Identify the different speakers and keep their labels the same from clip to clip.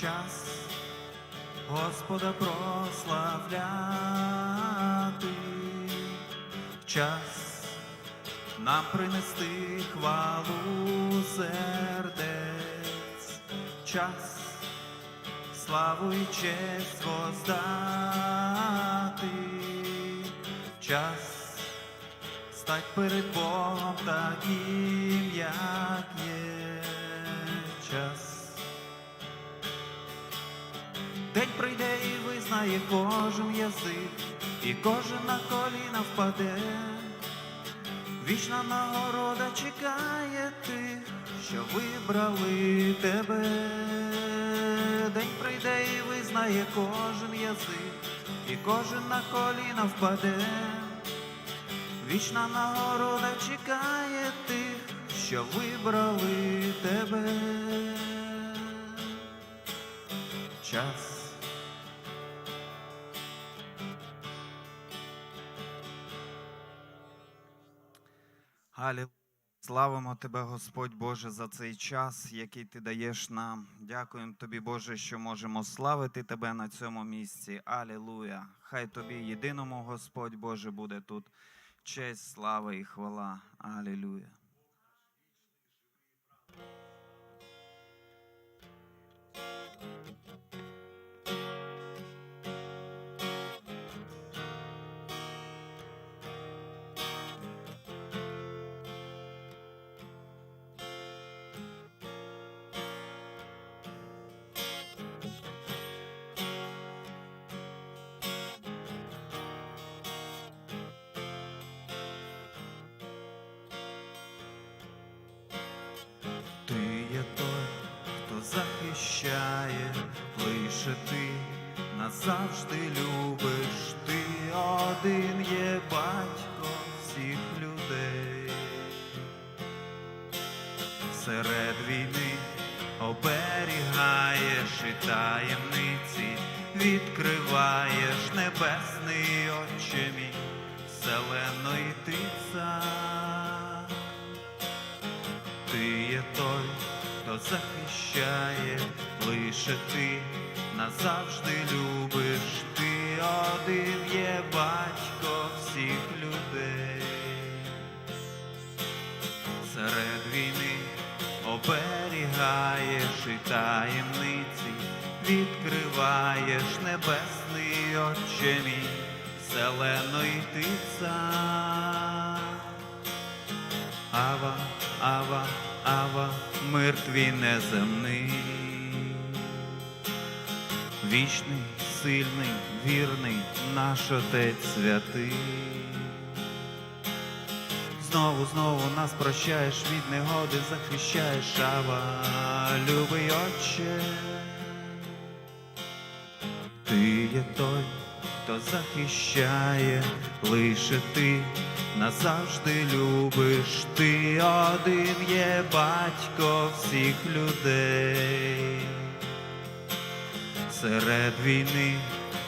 Speaker 1: час Господа прославляти, час нам принести хвалу сердець, час славу і честь воздати, час стать перед Богом таким, як є прийде і визнає кожен язик, і кожен на коліна впаде. Вічна нагорода чекає тих, що вибрали тебе. День прийде і визнає кожен язик, і кожен на коліна впаде. Вічна нагорода чекає тих, що вибрали тебе. Час. Алі, славимо Тебе, Господь Боже, за цей час, який Ти даєш нам. Дякуємо Тобі, Боже, що можемо славити Тебе на цьому місці. Алілуя! Хай Тобі, єдиному Господь Боже, буде тут честь, слава і хвала. Алілуя. Захищає, лише ти назавжди любиш, ти один є батько всіх людей. Серед війни оберігаєш і таємниці, відкриваєш небесний очі мій, вселенної ти цар. Захищає, лише ти назавжди любиш, ти один є батько всіх людей. Серед війни оберігаєш і таємниці, відкриваєш небесний очі мій, вселеної ти цар. Ава, Ава, Ава, мир твій неземний, вічний, сильний, вірний, наш Отець святий. Знову, знову нас прощаєш від негоди, захищаєш, Ава, любий Отче. Ти є той, хто захищає, лише ти назавжди любиш, ти один є батько всіх людей. Серед війни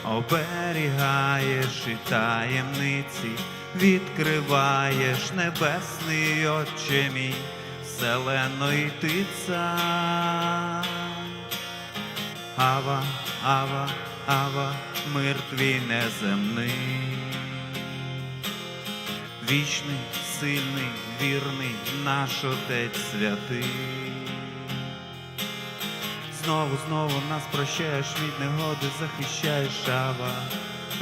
Speaker 1: оберігаєш і таємниці, відкриваєш небесний Отче мій, вселеної ти цар. Ава, Ава, Ава, мир твій неземний, вічний, сильний, вірний, наш Отець святий. Знову, знову нас прощаєш від негоди, захищаєш, Ава,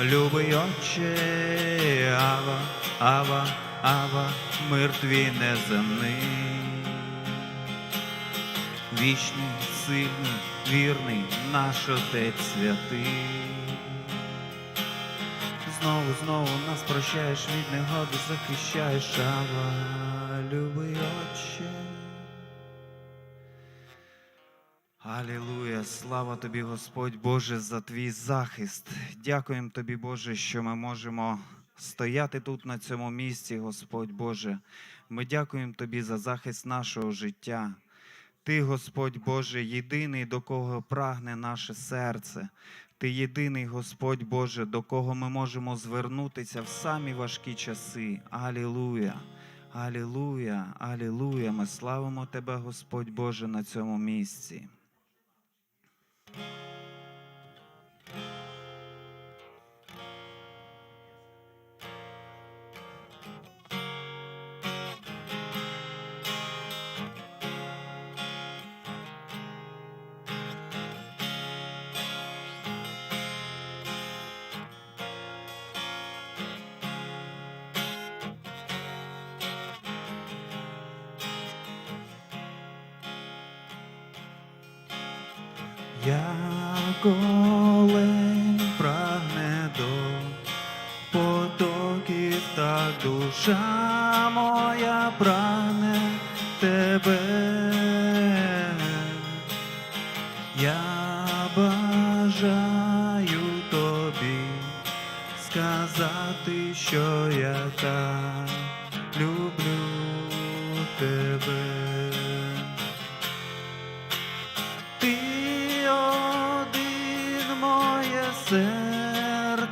Speaker 1: любий Отче, Ава, Ава, Ава, мир твій неземний. Вічний, сильний, вірний, наш Отець святий. Знову, знову нас прощаєш від негоди, захищаєш, Ава, любий Отче. Алілуя, слава тобі, Господь Боже, за твій захист. Дякуємо тобі, Боже, що ми можемо стояти тут на цьому місці, Господь Боже. Ми дякуємо тобі за захист нашого життя. Ти, Господь Боже, єдиний, до кого прагне наше серце. Ти єдиний, Господь Боже, до кого ми можемо звернутися в самі важкі часи. Алілуя! Алілуя! Алілуя! Ми славимо Тебе, Господь Боже, на цьому місці. Як олень прагне до потоків, та душа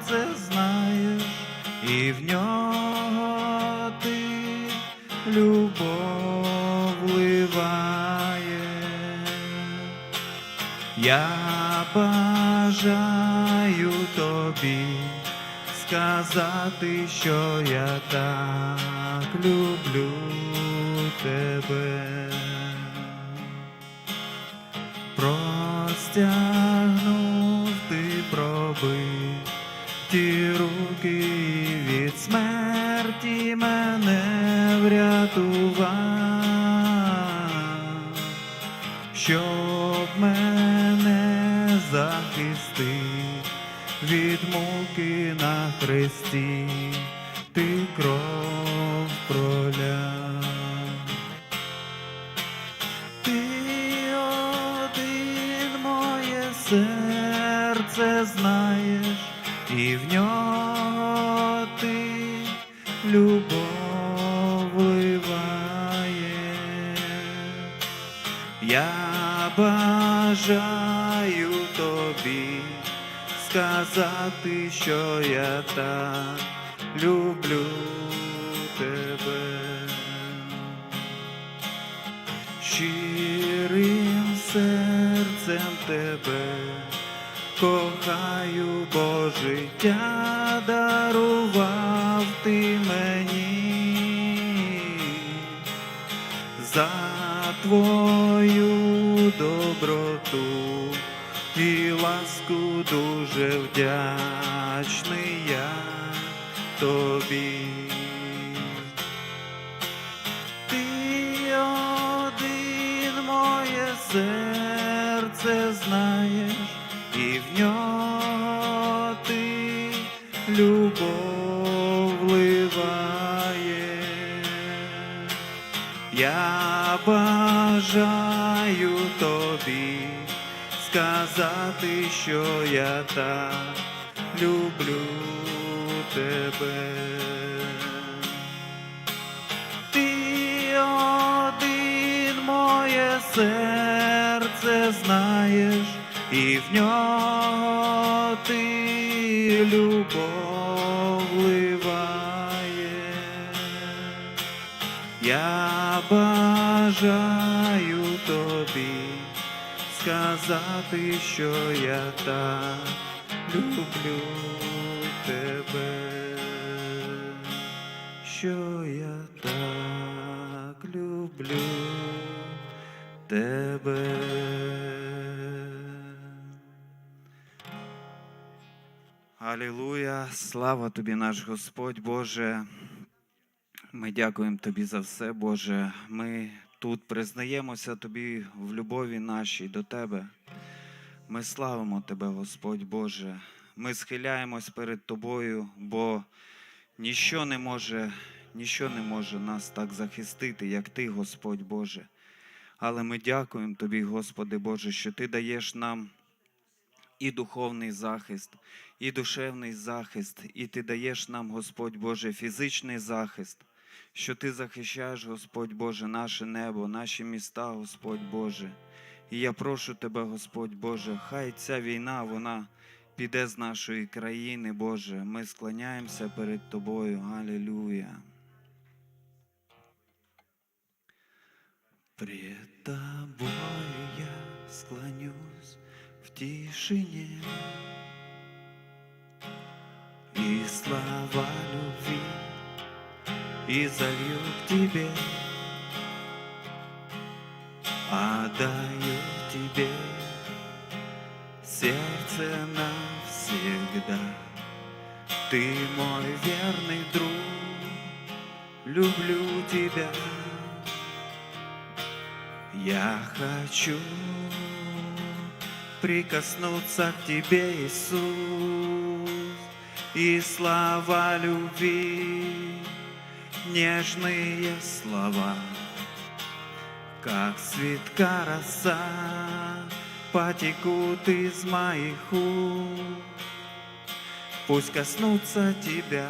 Speaker 1: серце знаєш, і в нього ти любов вливає. Я бажаю тобі сказати, що я так люблю тебе простягнув ти пробив ті руки від смерті мене врятував, щоб мене захистив від муки на хресті, ти кров сказати, що я так люблю тебе. Щирим серцем тебе кохаю, бо життя дарував ти мені. За твою дуже вдячний я тобі. Ти один моє серце знаєш, і в нього ти любов вливає. Я бажаю сказати, що я так люблю тебе. Ти один моє серце знаєш, і в нього ти любов вливає. Я бажаю сказати, що я так люблю тебе, що я так люблю тебе. Алілуя, слава тобі, наш Господь Боже. Ми дякуємо Тобі за все, Боже. Ми тут признаємося Тобі в любові нашій до Тебе. Ми славимо Тебе, Господь Боже. Ми схиляємось перед Тобою, бо ніщо не може, ніщо не може нас так захистити, як Ти, Господь Боже. Але ми дякуємо Тобі, Господи Боже, що Ти даєш нам і духовний захист, і душевний захист, і Ти даєш нам, Господь Боже, фізичний захист, що Ти захищаєш, Господь Боже, наше небо, наші міста, Господь Боже. І я прошу Тебе, Господь Боже, хай ця війна, вона піде з нашої країни, Боже. Ми склоняємося перед Тобою. Алілуя. Пред Тобою я склонюсь, в тишине И слова любви И залью к тебе. Отдаю тебе Сердце навсегда. Ты мой верный друг Люблю тебя. Я хочу прикоснуться к тебе, Иисус, и слова любви, нежные слова, как цветка роса, потекут из моих уст. Пусть коснутся тебя,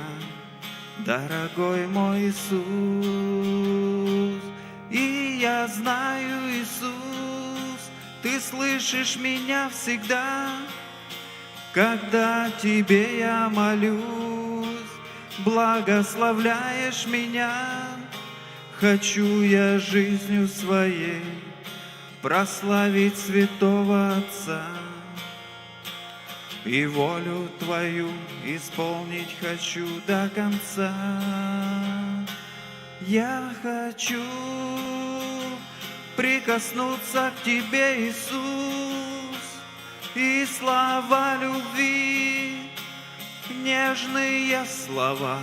Speaker 1: дорогой мой Иисус. И я знаю, Иисус, ты слышишь меня всегда, когда тебе я молюсь, благословляешь меня. Хочу я жизнью своей прославить святого Отца и волю Твою исполнить хочу до конца. Я хочу прикоснуться к Тебе, Иисус, и слова любви, нежные слова,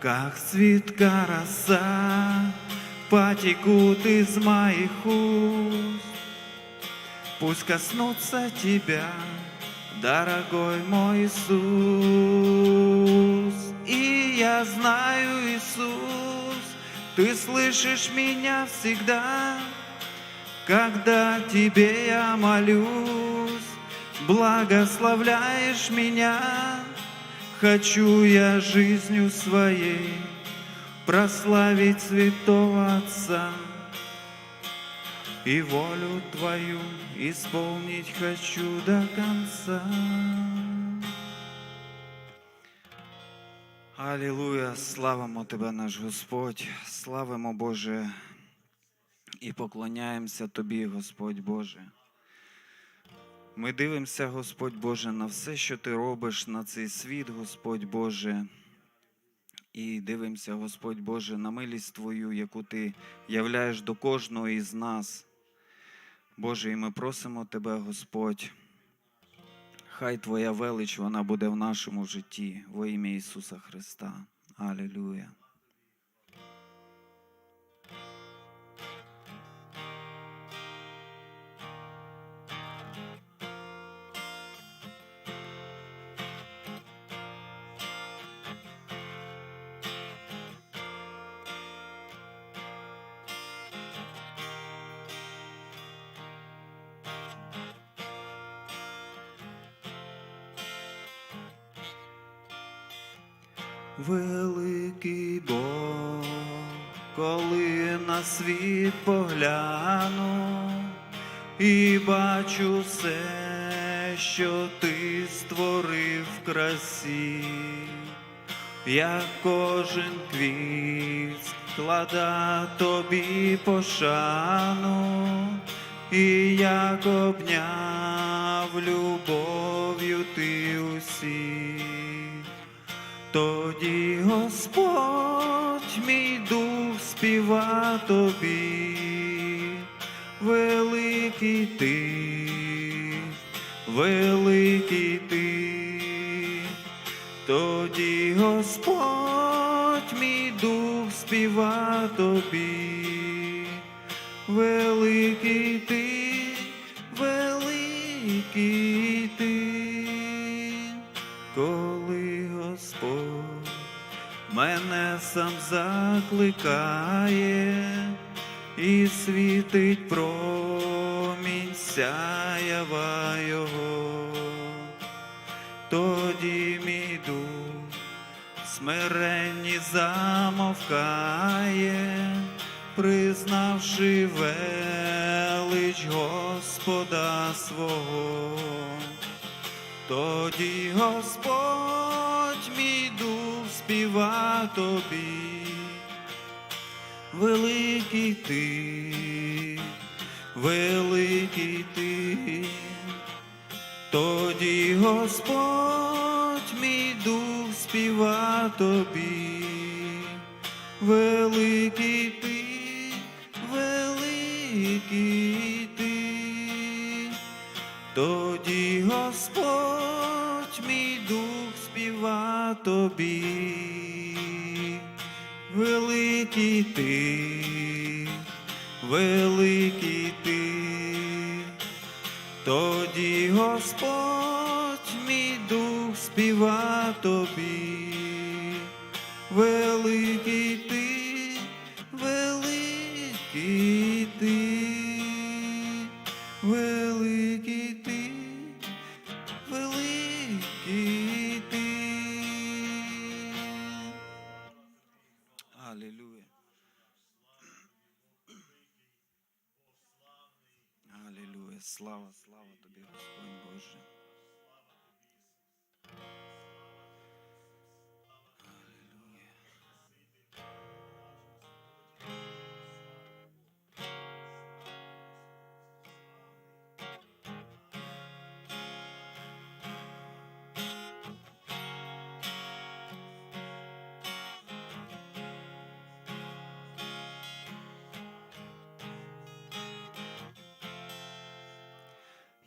Speaker 1: как цветка роса, потекут из моих уст. Пусть коснутся Тебя, дорогой мой Иисус. И я знаю, Иисус, Ты слышишь меня всегда, когда Тебе я молюсь, благословляешь меня. Хочу я жизнью своей прославить святого Отца и волю Твою исполнить хочу до конца. Алілуя, славимо Тебе, наш Господь, славимо Боже і поклоняємося Тобі, Господь Боже. Ми дивимося, Господь Боже, на все, що Ти робиш на цей світ, Господь Боже. І дивимося, Господь Боже, на милість Твою, яку Ти являєш до кожного із нас. Боже, і ми просимо Тебе, Господь. Хай Твоя велич вона буде в нашому житті во ім'я Ісуса Христа. Алілюя. Великий Бог, коли на світ погляну і бачу все, що ти створив в красі, як кожен квіт склада тобі пошану, і як обняв любов'ю ти усіх. Тоді Господь мій дух співа тобі, великий ти, великий ти, тоді Господь мій дух співа тобі, великий ти, закликає і світить промінь сяява Його, тоді мій дух смиренні замовкає, признавши велич Господа свого. Тоді Господь співа тобі, великий ти, великий ти, тоді Господь мій дух співа тобі, великий ти, великий ти, тоді Господь мій дух співа тобі, великий ти, великий ти. Тоді Господь мій дух співа тобі, великий ти,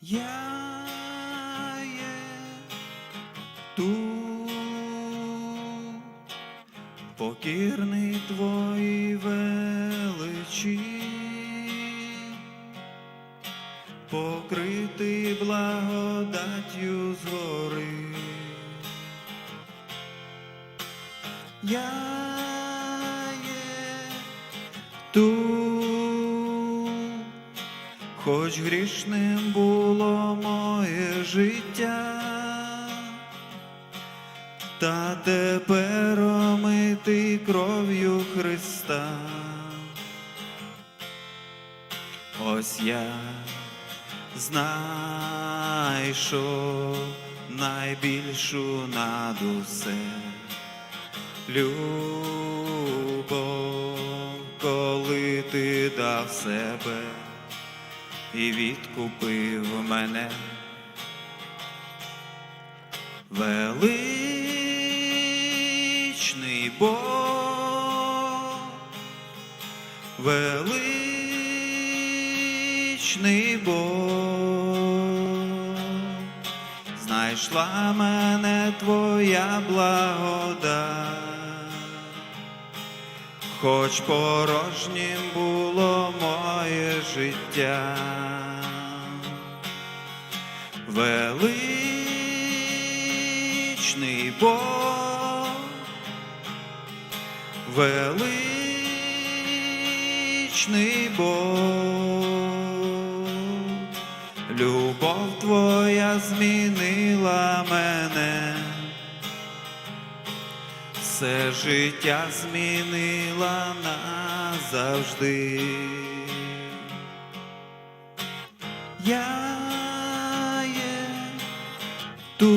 Speaker 1: Я є тут, покірний твої величі, покритий благодаттю згори. Я є тут, хоч грішним було моє життя, та тепер омитий кров'ю Христа. Ось я знайшов найбільшу над усе любов, коли ти дав себе і відкупив мене. Величний Бог, величний Бог, знайшла мене твоя благодать хоч порожнім було моє життя. Величний Бог, величний Бог, любов твоя змінила мене все життя змінила назавжди. Я є тут,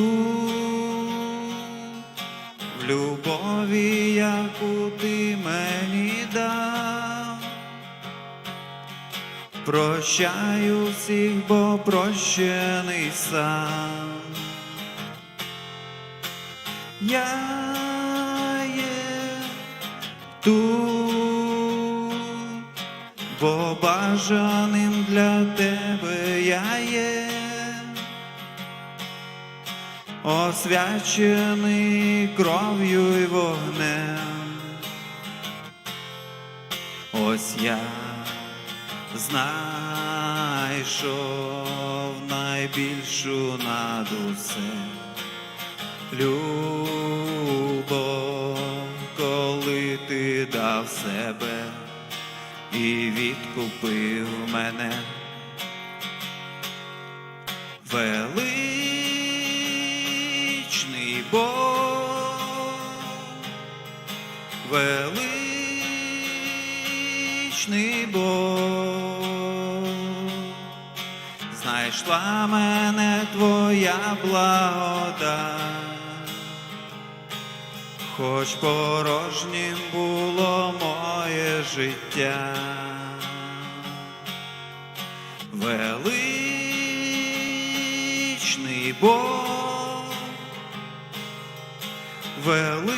Speaker 1: в любові, яку ти мені дав. Прощаю всіх, бо прощений сам. Я тут, бо бажаним для тебе я є, освячений кров'ю й вогнем. Ось я знайшов найбільшу над усе любов, себе і відкупив мене. Величний Бог, величний Бог, знайшла мене твоя благодать, хоч порожнім було моє життя. Величний Бог, величний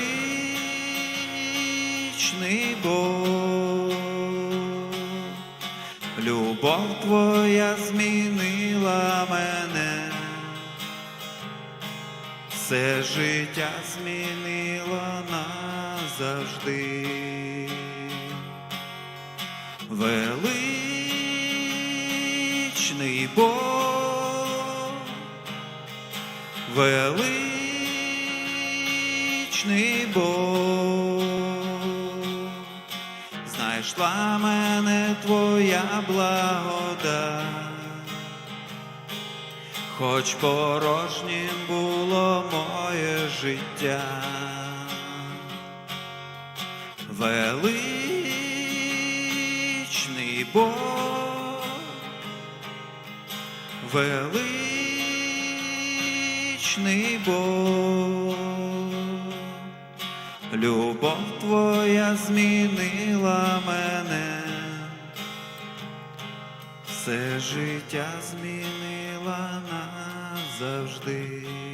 Speaker 1: Бог, любов твоя змінила мене, все життя змінила назавжди. Величний Бог, величний Бог, знайшла мене твоя благода, хоч порожнім було моє життя. Величний Бог, величний Бог, любов твоя змінила мене, все життя змінила назавжди.